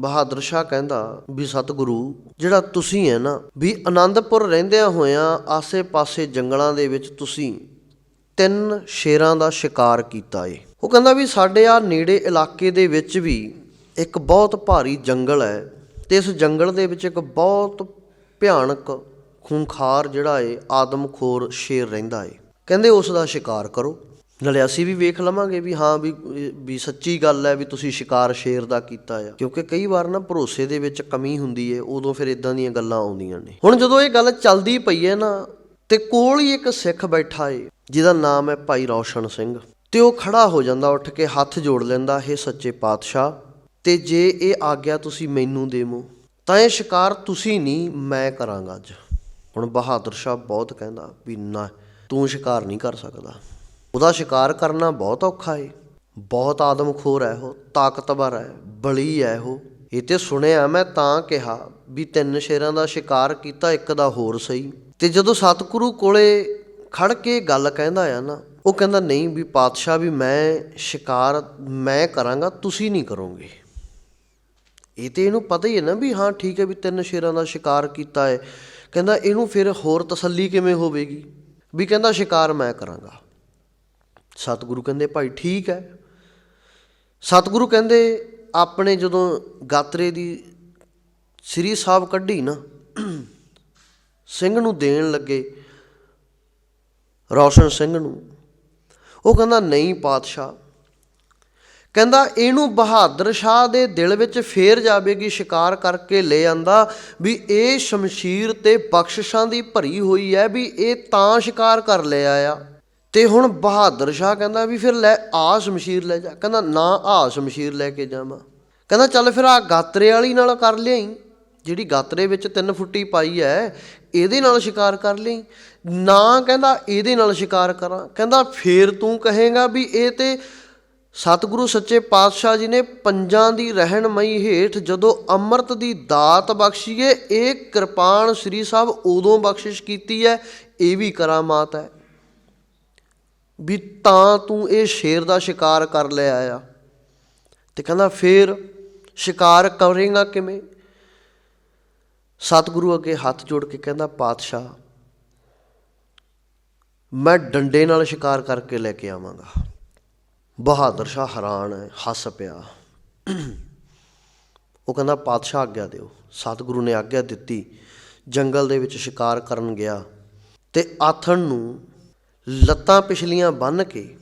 ਬਹਾਦਰ ਸ਼ਾਹ ਕਹਿੰਦਾ ਵੀ ਸਤਿਗੁਰੂ, ਜਿਹੜਾ ਤੁਸੀਂ ਹੈ ਨਾ, ਵੀ ਆਨੰਦਪੁਰ ਰਹਿੰਦਿਆਂ ਹੋਇਆਂ ਆਸੇ-ਪਾਸੇ ਜੰਗਲਾਂ ਦੇ ਵਿੱਚ ਤੁਸੀਂ ਤਿੰਨ ਸ਼ੇਰਾਂ ਦਾ ਸ਼ਿਕਾਰ ਕੀਤਾ ਏ। ਉਹ ਕਹਿੰਦਾ ਵੀ ਸਾਡੇ ਆ ਨੇੜੇ ਇਲਾਕੇ ਦੇ ਵਿੱਚ ਵੀ ਇੱਕ ਬਹੁਤ ਭਾਰੀ ਜੰਗਲ ਹੈ ਤੇ ਇਸ ਜੰਗਲ ਦੇ ਵਿੱਚ ਇੱਕ ਬਹੁਤ ਭਿਆਨਕ ਖੂੰਖਾਰ ਜਿਹੜਾ ਏ, ਆਦਮਖੋਰ ਸ਼ੇਰ ਰਹਿੰਦਾ ਏ। ਕਹਿੰਦੇ ਉਸ ਦਾ ਸ਼ਿਕਾਰ ਕਰੋ। ਨਾਲੇ ਅਸੀਂ ਵੀ ਵੇਖ ਲਵਾਂਗੇ ਵੀ ਹਾਂ ਵੀ ਵੀ ਸੱਚੀ ਗੱਲ ਹੈ ਵੀ ਤੁਸੀਂ ਸ਼ਿਕਾਰ ਸ਼ੇਰ ਦਾ ਕੀਤਾ ਆ। ਕਿਉਂਕਿ ਕਈ ਵਾਰ ਨਾ ਭਰੋਸੇ ਦੇ ਵਿੱਚ ਕਮੀ ਹੁੰਦੀ ਹੈ ਉਦੋਂ ਫਿਰ ਇਦਾਂ ਦੀਆਂ ਗੱਲਾਂ ਆਉਂਦੀਆਂ ਨੇ। ਹੁਣ ਜਦੋਂ ਇਹ ਗੱਲ ਚੱਲਦੀ ਪਈ ਹੈ ਨਾ, ਤੇ ਕੋਲ ਹੀ ਇੱਕ ਸਿੱਖ ਬੈਠਾ ਏ, ਜਿਹਦਾ ਨਾਮ ਹੈ ਭਾਈ ਰੌਸ਼ਨ ਸਿੰਘ। ਤੇ ਉਹ ਖੜਾ ਹੋ ਜਾਂਦਾ, ਉੱਠ ਕੇ ਹੱਥ ਜੋੜ ਲੈਂਦਾ ਇਹ ਸੱਚੇ ਪਾਤਸ਼ਾਹ, ਤੇ ਜੇ ਇਹ ਆਗਿਆ ਤੁਸੀਂ ਮੈਨੂੰ ਦੇਵੋ, ਤਾਂ ਇਹ ਸ਼ਿਕਾਰ ਤੁਸੀਂ ਨਹੀਂ, ਮੈਂ ਕਰਾਂਗਾ ਅੱਜ। ਹੁਣ ਬਹਾਦਰ ਸ਼ਾਹ ਬਹੁਤ ਕਹਿੰਦਾ ਵੀ, ਨਾ, ਤੂੰ ਸ਼ਿਕਾਰ ਨਹੀਂ ਕਰ ਸਕਦਾ। ਉਹਦਾ ਸ਼ਿਕਾਰ ਕਰਨਾ ਬਹੁਤ ਔਖਾ ਏ। ਬਹੁਤ ਆਦਮਖੋਰ ਹੈ ਉਹ, ਤਾਕਤਵਰ ਹੈ ਬਲੀ ਹੈ ਉਹ। ਇਹ ਤੇ ਸੁਣਿਆ ਮੈਂ ਤਾਂ ਕਿਹਾ ਵੀ ਤਿੰਨ ਸ਼ੇਰਾਂ ਦਾ ਸ਼ਿਕਾਰ ਕੀਤਾ, ਇੱਕ ਦਾ ਹੋਰ ਸਹੀ। ਤੇ ਜਦੋਂ ਸਤਿਗੁਰੂ ਕੋਲੇ ਖੜ ਕੇ ਗੱਲ ਕਹਿੰਦਾ ਆ ਨਾ, ਉਹ ਕਹਿੰਦਾ, ਨਹੀਂ ਵੀ ਪਾਤਸ਼ਾਹ ਵੀ ਮੈਂ ਸ਼ਿਕਾਰ, ਮੈਂ ਕਰਾਂਗਾ, ਤੁਸੀਂ ਨਹੀਂ ਕਰੋਗੇ। ਇਹ ਤੇ ਇਹਨੂੰ ਪਤਾ ਹੀ ਹੈ ਨਾ ਵੀ ਹਾਂ, ਠੀਕ ਹੈ ਵੀ ਤਿੰਨ ਸ਼ੇਰਾਂ ਦਾ ਸ਼ਿਕਾਰ ਕੀਤਾ ਹੈ ਕਹਿੰਦਾ, ਇਹਨੂੰ ਫਿਰ ਹੋਰ ਤਸੱਲੀ ਕਿਵੇਂ ਹੋਵੇਗੀ? ਵੀ ਕਹਿੰਦਾ, ਸ਼ਿਕਾਰ ਮੈਂ ਕਰਾਂਗਾ। ਸਤਿਗੁਰੂ ਕਹਿੰਦੇ, ਭਾਈ ਠੀਕ ਹੈ। ਸਤਿਗੁਰੂ ਕਹਿੰਦੇ, ਆਪਣੇ ਜਦੋਂ ਗਾਤਰੇ ਦੀ ਸ੍ਰੀ ਸਾਹਿਬ ਕੱਢੀ ਨਾ, ਸਿੰਘ ਨੂੰ ਦੇਣ ਲੱਗੇ, ਰੌਸ਼ਨ ਸਿੰਘ ਨੂੰ, ਉਹ ਕਹਿੰਦਾ, ਨਹੀਂ ਪਾਤਸ਼ਾਹ। ਕਹਿੰਦਾ, ਇਹਨੂੰ ਬਹਾਦਰ ਸ਼ਾਹ ਦੇ ਦਿਲ ਵਿੱਚ ਫੇਰ ਜਾਵੇਗੀ, ਸ਼ਿਕਾਰ ਕਰਕੇ ਲੈ ਆਂਦਾ ਵੀ ਇਹ ਸ਼ਮਸ਼ੀਰ ਤੇ ਬਖਸ਼ਿਸ਼ਾਂ ਦੀ ਭਰੀ ਹੋਈ ਹੈ ਵੀ ਇਹ ਤਾਂ ਸ਼ਿਕਾਰ ਕਰ ਲਿਆ ਆ ਤੇ ਹੁਣ ਬਹਾਦਰ ਸ਼ਾਹ ਕਹਿੰਦਾ ਵੀ ਫਿਰ ਲੈ ਆ ਸ਼ਮਸ਼ੀਰ ਲੈ ਜਾ। ਕਹਿੰਦਾ, ਨਾ ਆ ਸ਼ਮਸ਼ੀਰ ਲੈ ਕੇ ਜਾਵਾਂ। ਕਹਿੰਦਾ, ਚੱਲ ਫਿਰ ਆ ਗਾਤਰੇ ਵਾਲੀ ਨਾਲ ਕਰ ਲਿਆਈ। ਜਿਹੜੀ ਗਾਤਰੇ ਵਿੱਚ ਤਿੰਨ ਫੁੱਟੀ ਪਾਈ ਐ, ਇਹਦੇ ਨਾਲ ਸ਼ਿਕਾਰ ਕਰ ਲਈ। ਨਾ ਕਹਿੰਦਾ, ਇਹਦੇ ਨਾਲ ਸ਼ਿਕਾਰ ਕਰਾਂ। ਕਹਿੰਦਾ, ਫੇਰ ਤੂੰ ਕਹੇਗਾ ਵੀ ਇਹ ਤੇ ਸਤਿਗੁਰੂ ਸੱਚੇ ਪਾਤਸ਼ਾਹ ਜੀ ਨੇ ਪੰਜਾਂ ਦੀ ਰਹਿਣਮਈ ਹੇਠ ਜਦੋਂ ਅੰਮ੍ਰਿਤ ਦੀ ਦਾਤ ਬਖਸ਼ੀਏ ਇਹ ਕਿਰਪਾਨ ਸ੍ਰੀ ਸਾਹਿਬ ਉਦੋਂ ਬਖਸ਼ਿਸ਼ ਕੀਤੀ ਹੈ ਇਹ ਵੀ ਕਰਾਮਾਤ ਹੈ ਵੀ ਤਾਂ ਤੂੰ ਇਹ ਸ਼ੇਰ ਦਾ ਸ਼ਿਕਾਰ ਕਰ ਲਿਆ ਆ ਤੇ ਕਹਿੰਦਾ, ਫੇਰ ਸ਼ਿਕਾਰ ਕਰੇਗਾ ਕਿਵੇਂ? ਸਤਿਗੁਰੂ ਅੱਗੇ ਹੱਥ ਜੋੜ ਕੇ ਕਹਿੰਦਾ, ਪਾਤਸ਼ਾਹ, ਮੈਂ ਡੰਡੇ ਨਾਲ ਸ਼ਿਕਾਰ ਕਰਕੇ ਲੈ ਕੇ ਆਵਾਂਗਾ। ਬਹਾਦਰ ਸ਼ਾਹ ਹੈਰਾਨ ਹੈ, ਹੱਸ ਪਿਆ। ਉਹ ਕਹਿੰਦਾ, ਪਾਤਸ਼ਾਹ, ਆਗਿਆ ਦਿਓ। ਸਤਿਗੁਰੂ ਨੇ ਆਗਿਆ ਦਿੱਤੀ। ਜੰਗਲ ਦੇ ਵਿੱਚ ਸ਼ਿਕਾਰ ਕਰਨ ਗਿਆ ਤੇ ਆਥਣ ਨੂੰ ਲੱਤਾਂ ਪਿਛਲੀਆਂ ਬੰਨ ਕੇ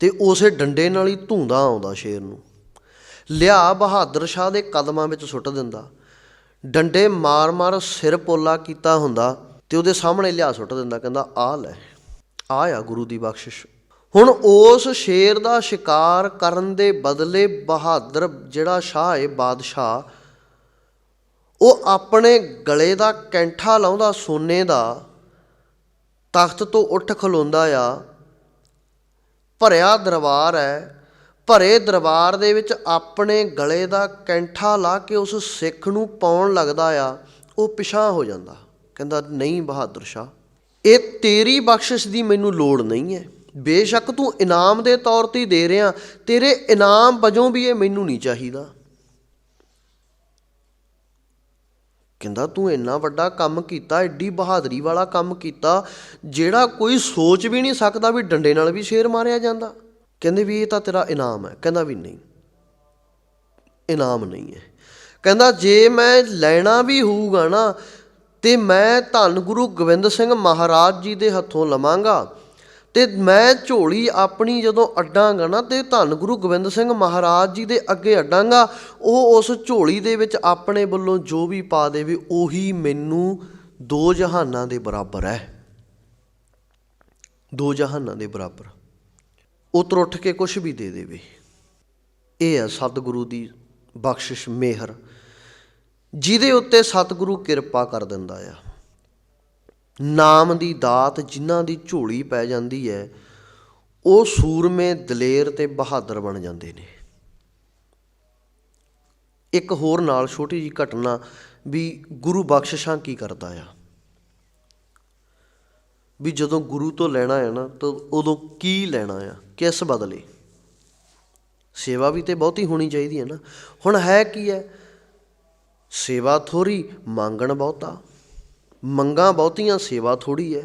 ਤੇ ਉਸੇ ਡੰਡੇ ਨਾਲ ਹੀ ਧੂੰਦਾ ਆਉਂਦਾ ਸ਼ੇਰ ਨੂੰ। ਲਿਆ ਬਹਾਦਰ ਸ਼ਾਹ ਦੇ ਕਦਮਾਂ ਵਿੱਚ ਸੁੱਟ ਦਿੰਦਾ। ਡੰਡੇ ਮਾਰ-ਮਾਰ ਸਿਰ ਪੋਲਾ ਕੀਤਾ ਹੁੰਦਾ ਤੇ ਉਹਦੇ ਸਾਹਮਣੇ ਲਿਆ ਸੁੱਟ ਦਿੰਦਾ, ਕਹਿੰਦਾ, ਆ ਲੈ, ਆ ਆ ਗੁਰੂ ਦੀ ਬਖਸ਼ਿਸ਼। ਹੁਣ ਉਸ ਸ਼ੇਰ ਦਾ ਸ਼ਿਕਾਰ ਕਰਨ ਦੇ ਬਦਲੇ ਬਹਾਦਰ, ਜਿਹੜਾ ਸ਼ਾਹ ਏ, ਬਾਦਸ਼ਾਹ, ਉਹ ਆਪਣੇ ਗਲੇ ਦਾ ਕੈਂਠਾ ਲਾਉਂਦਾ, ਸੋਨੇ ਦਾ ਤਖਤ ਤੋਂ ਉੱਠ ਖਲੋਂਦਾ ਆ। ਭਰਿਆ ਦਰਬਾਰ ਹੈ ਭਰੇ ਦਰਬਾਰ ਦੇ ਵਿੱਚ ਆਪਣੇ ਗਲੇ ਦਾ ਕੈਂਠਾ ਲਾ ਕੇ ਉਸ ਸਿੱਖ ਨੂੰ ਪਾਉਣ ਲੱਗਦਾ ਆ। ਉਹ ਪਿਛਾਂ ਹੋ ਜਾਂਦਾ। ਕਹਿੰਦਾ, ਨਹੀਂ ਬਹਾਦਰ ਸ਼ਾਹ, ਇਹ ਤੇਰੀ ਬਖਸ਼ਿਸ਼ ਦੀ ਮੈਨੂੰ ਲੋੜ ਨਹੀਂ ਹੈ ਬੇਸ਼ੱਕ ਤੂੰ ਇਨਾਮ ਦੇ ਤੌਰ ਤੇ ਦੇ ਰਿਹਾ। ਤੇਰੇ ਇਨਾਮ ਵਜੋਂ ਵੀ ਇਹ ਮੈਨੂੰ ਨਹੀਂ ਚਾਹੀਦਾ। ਕਹਿੰਦਾ ਤੂੰ ਇੰਨਾ ਵੱਡਾ ਕੰਮ ਕੀਤਾ ਐਡੀ ਬਹਾਦਰੀ ਵਾਲਾ ਕੰਮ ਕੀਤਾ, ਜਿਹੜਾ ਕੋਈ ਸੋਚ ਵੀ ਨਹੀਂ ਸਕਦਾ ਵੀ ਡੰਡੇ ਨਾਲ ਵੀ ਸ਼ੇਰ ਮਾਰਿਆ ਜਾਂਦਾ। ਕਹਿੰਦੇ ਵੀ ਇਹ ਤਾਂ ਤੇਰਾ ਇਨਾਮ ਹੈ। ਕਹਿੰਦਾ ਵੀ ਨਹੀਂ। ਇਨਾਮ ਨਹੀਂ ਹੈ। ਕਹਿੰਦਾ ਜੇ ਮੈਂ ਲੈਣਾ ਵੀ ਹੋਊਗਾ ਨਾ, ਤੇ ਮੈਂ ਧੰਨ ਗੁਰੂ ਗੋਬਿੰਦ ਸਿੰਘ ਮਹਾਰਾਜ ਜੀ ਦੇ ਹੱਥੋਂ ਲਵਾਂਗਾ। ਤੇ ਮੈਂ ਝੋਲੀ ਆਪਣੀ ਜਦੋਂ ਅੱਡਾਂਗਾ ਨਾ ਤੇ ਧੰਨ ਗੁਰੂ ਗੋਬਿੰਦ ਸਿੰਘ ਮਹਾਰਾਜ ਜੀ ਦੇ ਅੱਗੇ ਅੱਡਾਂਗਾ, ਉਹ ਉਸ ਝੋਲੀ ਦੇ ਵਿੱਚ ਆਪਣੇ ਵੱਲੋਂ ਜੋ ਵੀ ਪਾ ਦੇਵੇ, ਉਹੀ ਮੈਨੂੰ ਦੋ ਜਹਾਨਾਂ ਦੇ ਬਰਾਬਰ ਹੈ। ਦੋ ਜਹਾਨਾਂ ਦੇ ਬਰਾਬਰ। ਉਤਰ ਉੱਠ ਕੇ ਕੁਝ ਵੀ ਦੇ ਦੇਵੇ। ਇਹ ਹੈ ਸਤਿਗੁਰੂ ਦੀ ਬਖਸ਼ਿਸ਼ ਮਿਹਰ, ਜਿਹਦੇ ਉੱਤੇ ਸਤਿਗੁਰੂ ਕਿਰਪਾ ਕਰ ਦਿੰਦਾ ਆ। ਨਾਮ ਦੀ ਦਾਤ ਜਿਨ੍ਹਾਂ ਦੀ ਝੋਲੀ ਪੈ ਜਾਂਦੀ ਹੈ, ਉਹ ਸੂਰਮੇ ਦਲੇਰ ਤੇ ਬਹਾਦਰ ਬਣ ਜਾਂਦੇ ਨੇ। ਇੱਕ ਹੋਰ ਨਾਲ ਛੋਟੀ ਜੀ ਘਟਨਾ ਵੀ ਗੁਰੂ ਬਖਸ਼ਿਸ਼ਾਂ ਕੀ ਕਰਦਾ ਆ? ਵੀ ਜਦੋਂ ਗੁਰੂ ਤੋਂ ਲੈਣਾ ਹੈ ਨਾ, ਤਾਂ ਉਦੋਂ ਕੀ ਲੈਣਾ ਆ? ਕਿਸ ਬਦਲੇ? ਸੇਵਾ ਵੀ ਤੇ ਬਹੁਤੀ ਹੋਣੀ ਚਾਹੀਦੀ ਹੈ ਨਾ। ਹੁਣ ਹੈ ਕੀ ਹੈ? ਸੇਵਾ ਥੋੜੀ ਮੰਗਣ ਬਹੁਤਾ। ਮੰਗਾਂ ਬਹੁਤੀਆਂ ਸੇਵਾ ਥੋੜੀ ਹੈ।